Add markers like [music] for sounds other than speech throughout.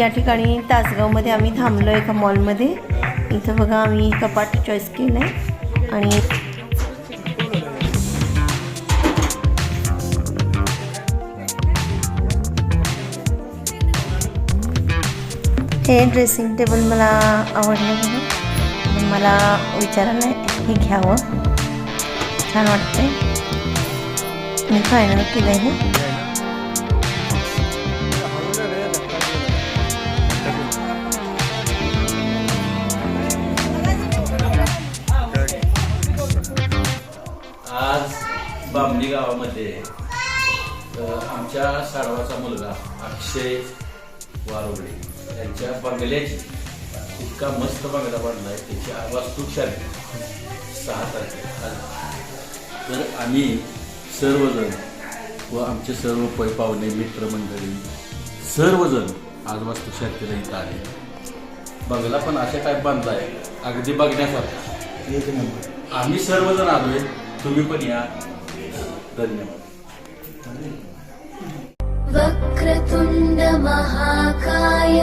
या ठिकाणी तासगावमध्ये आम्ही थांबलो एका मॉलमध्ये. इथं बघा आम्ही कपाट चॉईस केलं आहे आणि हे ड्रेसिंग टेबल मला आवडलं बघा. मला विचारायला हे घ्यावं. छान वाटतंय. मी फायनल केलं आहे साडवाचा मुलगा अक्षय वारोगडे त्यांच्या बंगल्याची. इतका मस्त बंगला बांधलाय त्याची आ- सहा तारखेला. तर आम्ही सर्वजण व आमचे सर्व पै पाहुणे मित्रमंडळी सर्वजण आज वास्तुशांतीला इथं आले. बंगला पण अशा काय बांधलाय अगदी बघण्यासारखा. आम्ही सर्वजण आलोय तुम्ही पण या. धन्यवाद. वक्रतुण्डमहाकाय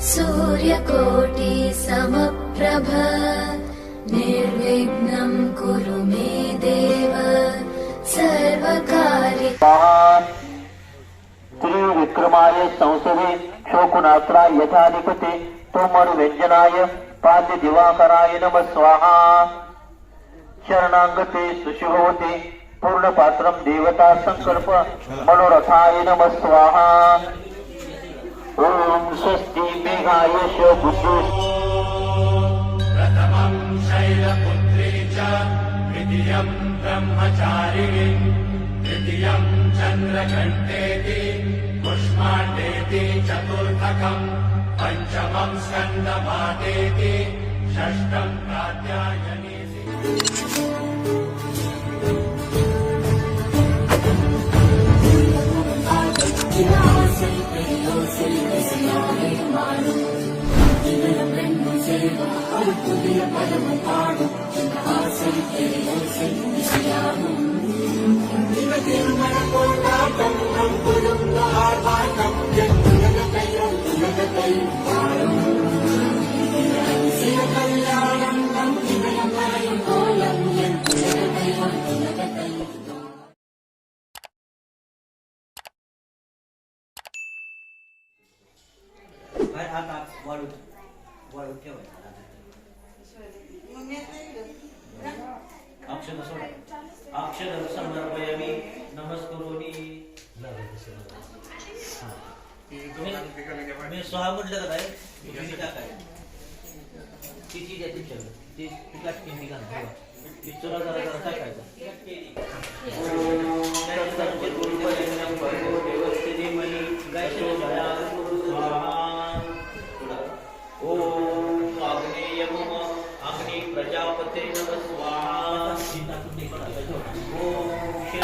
सूर्यकोटिसमप्रभ निर्विघ्नम् कुरु मे देव सर्वकारि त्रिविक्रमाय संसदि शोकुनात्राय यथाधिपति तुमनुव्यञ्जनाय पातिदिवाकराय नमः स्वाहा। शरणाङ्गते सुशुभवते। पूर्णपात्रं देवता संकल्प मनोरथाय नम स्वाहा। ॐ स्वस्ति मेघाय श बुद्धि प्रथमम् शैलपुत्री च द्वितीयम् ब्रह्मचारिणी तृतीयम् चन्द्रघण्टेति पुष्माण्डेति चतुर्थकम् புதிய பலமும் பாடும் ஆசை பெரிய मी सोहा म्हटलं का काय टाकाय तिची द्या तुमच्याकडे ती ती चुरा जरा जरा टाकायचा. ओम आग्नेय मम अग्नि प्रजापते नम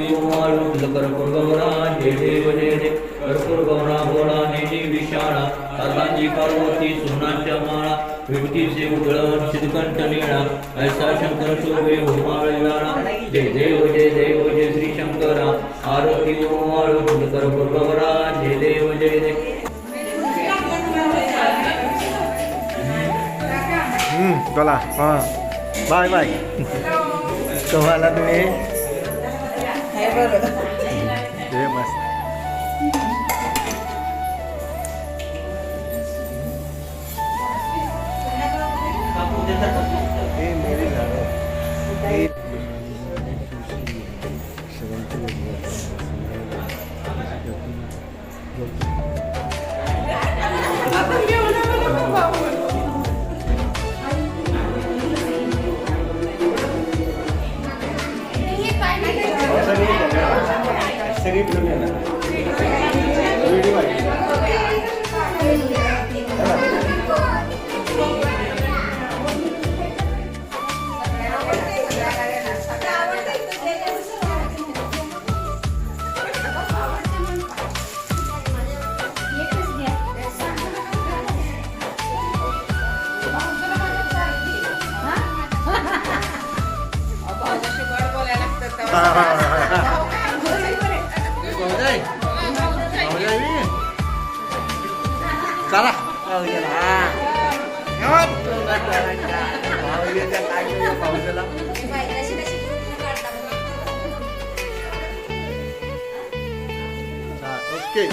आरोग्य कर गौरा ಹೇ देव जय देव कर्पूर गौरा भोळा नेजी विशाळा कांतांची पार्वती सोनाच्या माळा विभूतीचे उधळण शिरकंठ निळा ऐसा शंकर शोभे होमाळा जय देव जय देव जय श्री शंकरा आरोग्य कर गौरा जय देव जय देव हम्म, चला हां बाय बाय. तुम्हाला तुम्ही हे शरीर घेऊन चला भाऊजाला, हा. येऊन. भाऊजाच्या काय केलं भाऊजाला? हा, ओके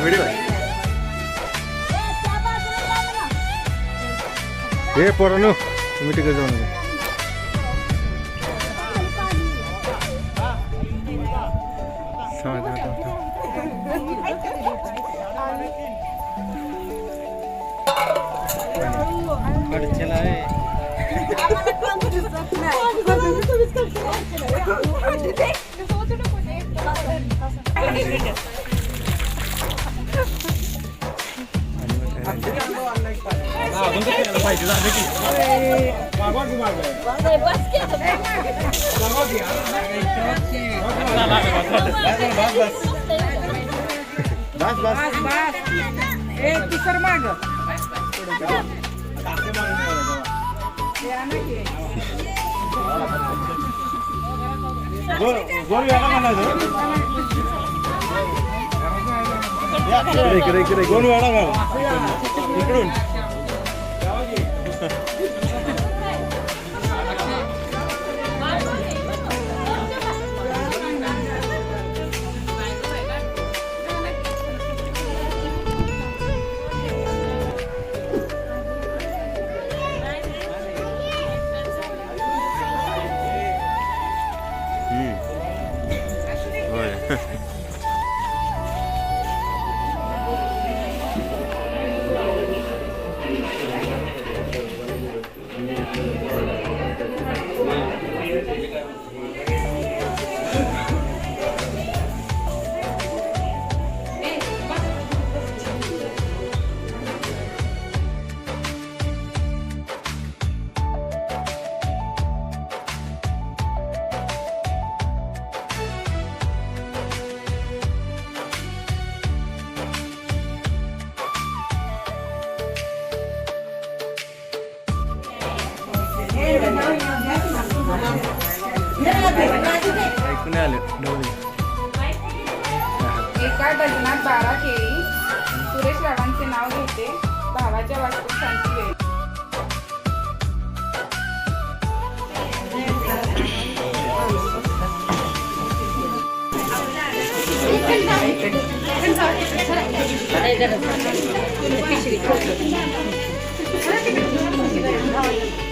व्हिडिओ आहे हे पोरांनो तुम्ही तिकडे जाऊन इकडे इकडे इकडे. वेळा इकडून. सुरेश रावांचे नाव घेते. भावाच्या वास्तुशांती वेळ. आता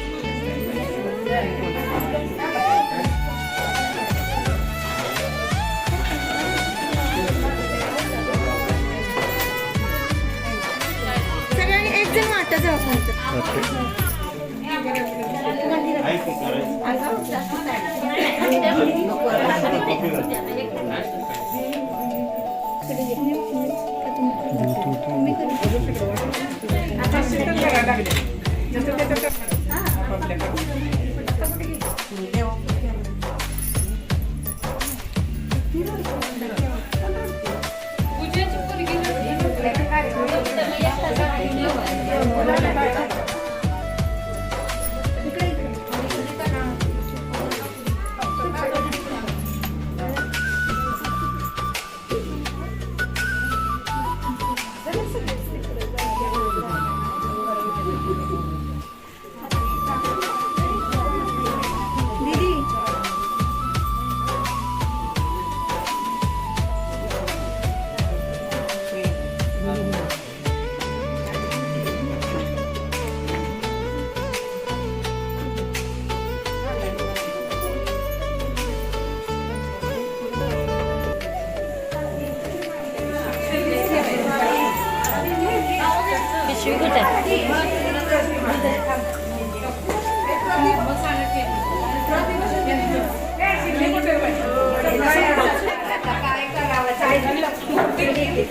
はい。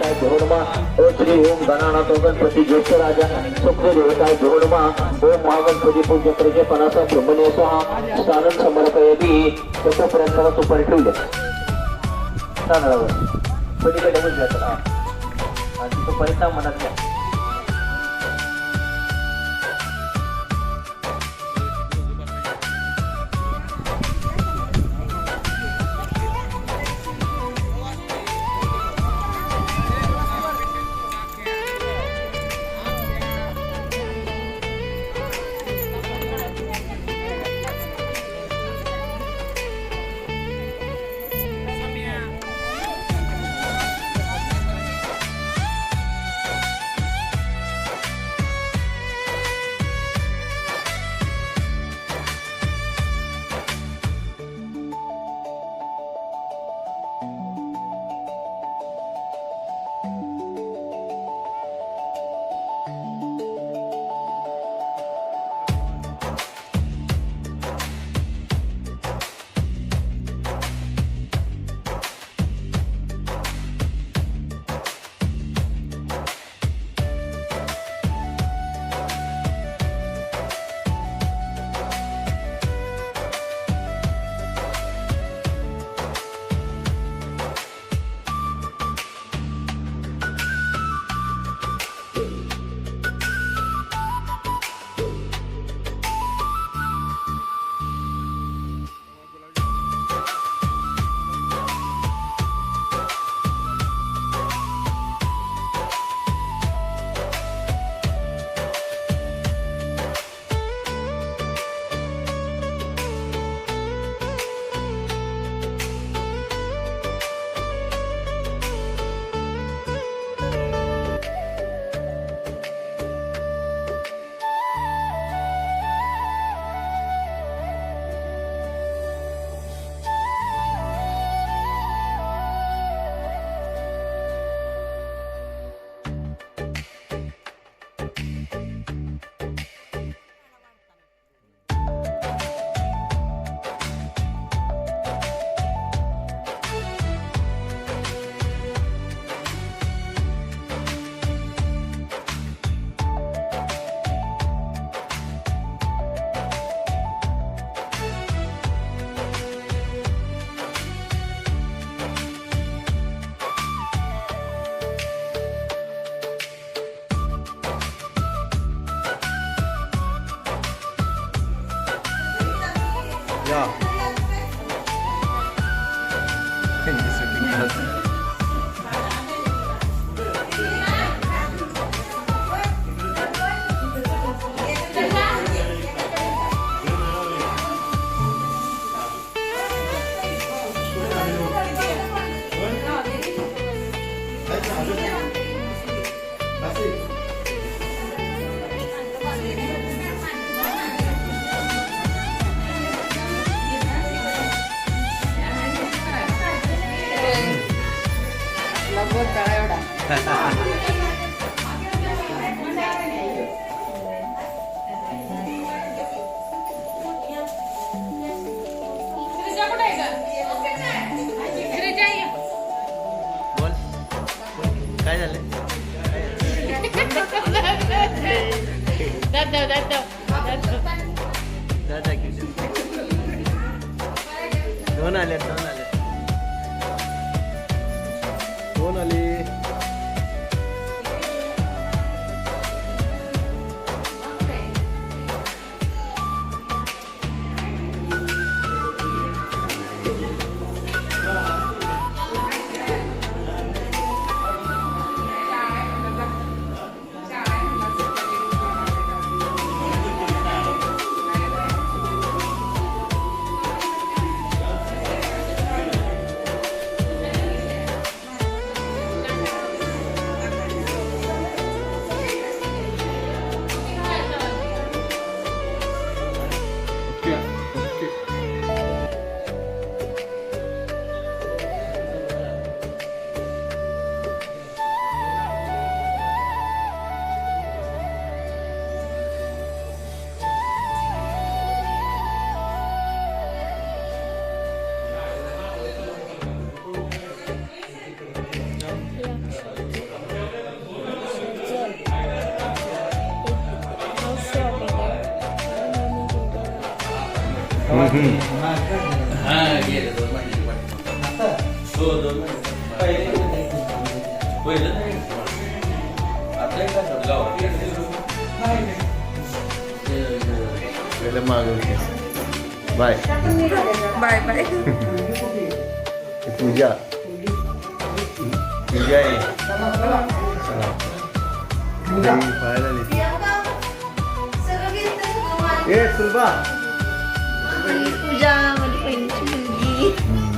काय धोरण ओ श्री ओम गणानाथ गणपती ज्येष्ठ राजा सुख देवता जोडमा? ओम महागणपती पूज्य प्रजे पणासा ब्रह्मणे स्वाहा स्थानन समर्पयती तोपर्यंत मला सुपारी ठेवले तांदळावर पलीकडे म्हणजे हा. आणि तो परिणाम म्हणत घ्या. दोन आले दोन आले हा गेले दोन महिन्याची वाट. हो दोन महिने पहिलं नाही आता एक आता गावात गेलं. पहिलं मागून बाय बाय बाय पूजा पूजा आहे चला. नाही, पाहायला नाही. ए सुलभा पूजा माझी बहिणीची मुलगी.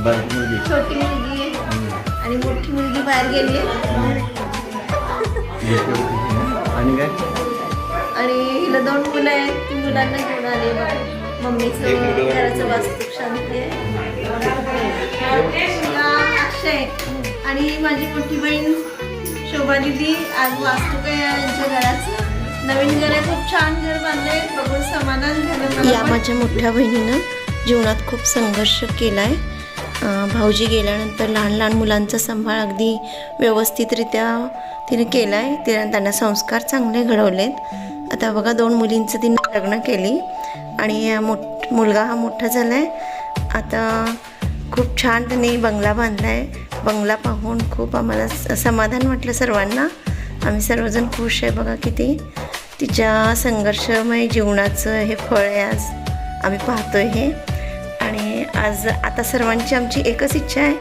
बारकी मुलगी. छोटी मुलगी. आणि मोठी मुलगी बाहेर गेली. आणि काय? आणि हिला दोन मुलं आहेत. ती मुलांना घेऊन आली. मम्मीचं घराचं वास्तू शांती आहे आणि माझी मोठी बहीण शोभा दिदी आज वास्तू काय यांच्या घराचं. नवीन घर आहे खूप छान घर बांधलंय. बघून समाधान झालं या माझ्या मोठ्या बहिणीनं जीवनात खूप संघर्ष केला आहे भाऊजी गेल्यानंतर लहान लहान मुलांचा सांभाळ अगदी व्यवस्थितरित्या तिने केला आहे तिने त्यांना संस्कार चांगले घडवलेत. आता बघा दोन मुलींचं तिने लग्न केली आणि मोठ मुलगा हा मोठा झाला आहे आता खूप छान त्यांनी बंगला बांधला आहे बंगला पाहून खूप आम्हाला समाधान वाटलं सर्वांना. आम्ही सर्वजण खुश आहे बघा किती. तिच्या संघर्षमय जीवनाचं हे फळ आहे आज आम्ही आहे हे. आज आता सर्वांची आमची एकच इच्छा आहे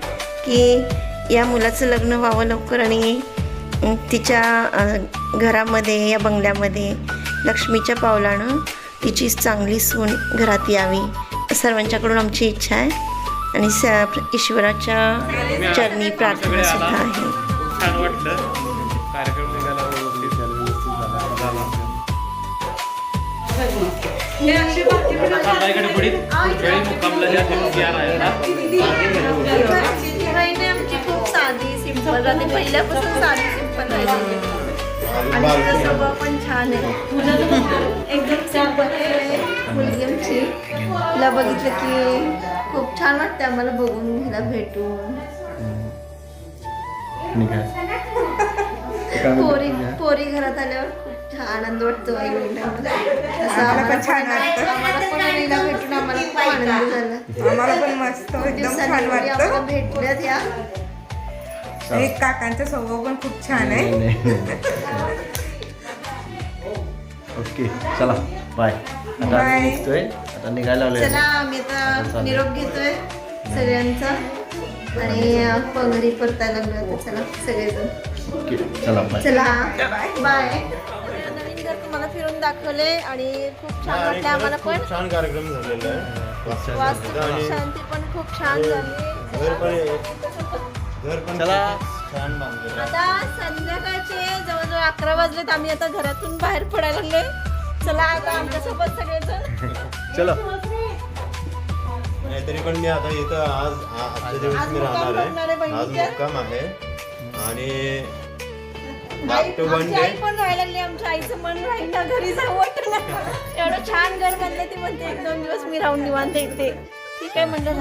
की या मुलाचं लग्न व्हावं लवकर आणि तिच्या घरामध्ये या बंगल्यामध्ये लक्ष्मीच्या पावलानं तिची चांगली सून घरात यावी सर्वांच्याकडून आमची इच्छा आहे. आणि स ईश्वराच्या चरणी प्रार्थना सुद्धा आहे. छान वाटलं. कार्यक्रम निघाला वेळी मुक्कामला ज्या या आमची खूप साधी सिंपल राहते. पहिल्यापासून साधी सिंपल राहिली आणि तिचा स्वभाव पण छान आहे. एकदम सिंपल आहे. मुलगी आमची. तिला बघितलं की खूप छान वाटतं आम्हाला बघून हिला भेटून. पोरी? पोरी घरात आल्यावर आनंद वाटतो आई आम्हाला पण छान वाटतं. आम्हाला पण हिला भेटून आम्हाला खूप आनंद झाला. आम्हाला पण मस्त एकदम छान दिवसांनी आम्हाला वाटतं भेटल्यात या. एक काकांचा स्वभाव पण खूप छान आहे. ओके चला बाय. आता निघतोय. निघायला चला आम्ही आता निरोप घेतोय सगळ्यांचा. आणि घरी परतायला लागलो आता. चला सगळेजण. ओके चला बाय. चला बाय. फिरून दाखवले आणि खूप छान वाटलं आम्हाला पण. छान कार्यक्रम झालेला आहे. वास्तू शांती पण खूप छान झाली. घर पण घर पण चला. छान बांधलेलं आहे. आता संध्याकाळचे जवळजवळ अकरा वाजलेत. आम्ही आता घरातून बाहेर पडायला लागले चला आता आमच्यासोबत सगळेजण. [laughs] चलो. नाहीतरी पण मी आता इथं आज आजच्या दिवस आज मी राहणार आहे. आज. मुक्काम आहे. आणि to one day. पण राहायला लागली आमच्या आईचं मन राहील ना घरी जाऊ वाटलं. एवढं छान घर ती म्हणते एक दोन दिवस मी राहून निवांत येते. ठीक आहे म्हणलं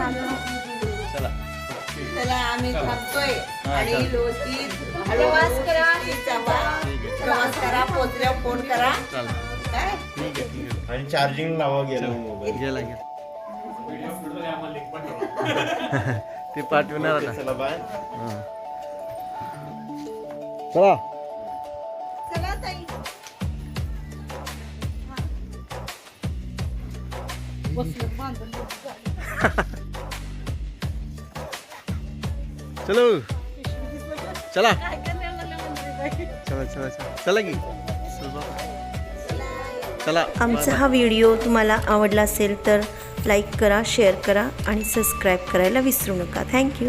चला. चला आम्ही थांबतोय. आणि व्यवस्थित प्रवास करा. प्रवास करा पोचल्यावर फोन करा. काय? आणि चार्जिंग लावा गेलो. मोबाईल गेला गेला. [laughs] ते पाठवणार आता चला बाय चला चला. चलो। चला। चला चला चला। चला की? चला। आमचा हा व्हिडिओ तुम्हाला आवडला असेल तर लाईक करा शेअर करा आणि सबस्क्राईब करायला विसरू नका. थँक्यू